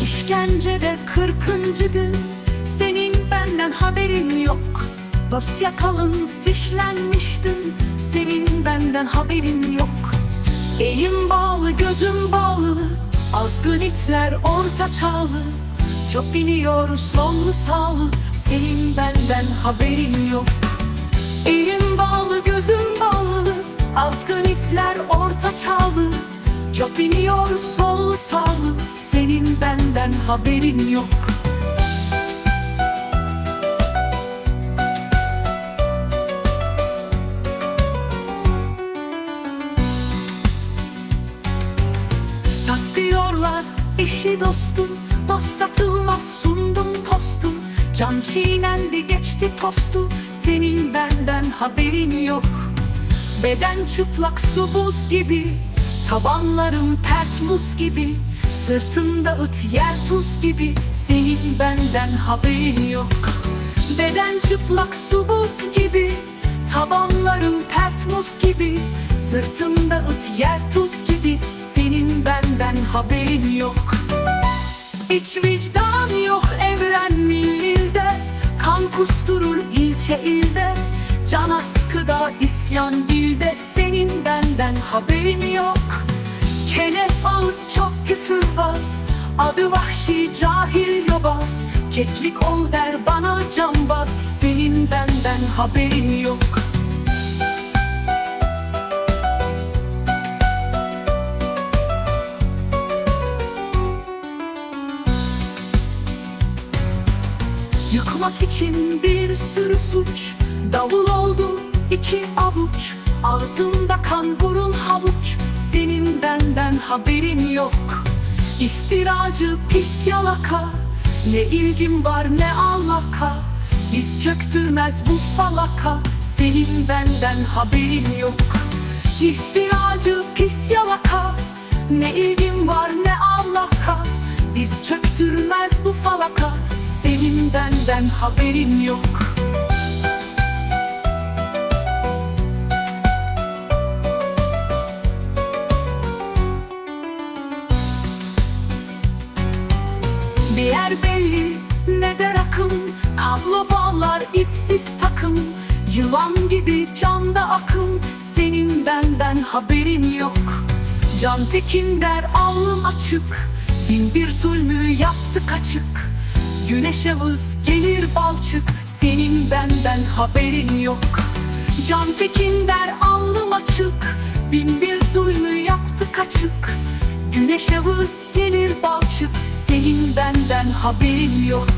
Pencerede kırkıncı gün. Senin benden haberin yok. Dosya kalın fişlenmiştin Senin benden haberin yok. Elim bağlı gözüm bağlı. Azgın itler orta çağlı. Çok biniyor sollu sağlı. Senin benden haberin yok. Elim bağlı gözüm bağlı. Azgın itler orta çağlı Çok biniyor sollu sağlı Senin benden haberin yok. Saklıyorlar eşi dostu Dost satılmaz sundum postu Can çiğnendi geçti tostu Senin benden haberin yok. Beden çıplak su buz gibi Tabanlarım pert muz gibi Sırtımda ıt yer tuz gibi. Senin benden haberin yok. Beden çıplak su buz gibi Tabanlarım pert muz gibi. Sırtımda ıt yer tuz gibi Senin benden haberin yok. Hiç vicdan yok evren millilde Kan kusturur ilçe ilde. Can askıda isyan dilde. Senin benden haberin yok. Kelef ağız çok küfürbaz. Adı vahşi cahil yobaz. Keklik ol der bana cambaz Senin benden haberin yok. Yıkmak için bir sürü suç. Davul oldu iki avuç Ağzımda kan burun havuç Senin benden haberin yok. İftiracı pis yalaka Ne ilgim var ne alaka? Diz çöktürmez bu falaka Senin benden haberin yok. İftiracı pis yalaka Ne ilgim var ne alaka? Diz çöktürmez bu falaka Senin benden haberin yok Bir yer belli ne de rakım Kablo bağlar ipsiz takım. Yılan gibi canda akım Senin benden haberin yok. Can tekin der alnım açık. Bin bir zulmü yaptık açık. Güneşe vız gelir balçık. Senin benden haberin yok. Can tekin der alnım açık. Bin bir zulmü yaptık açık. Güneşe vız gelir balçık haberin yok.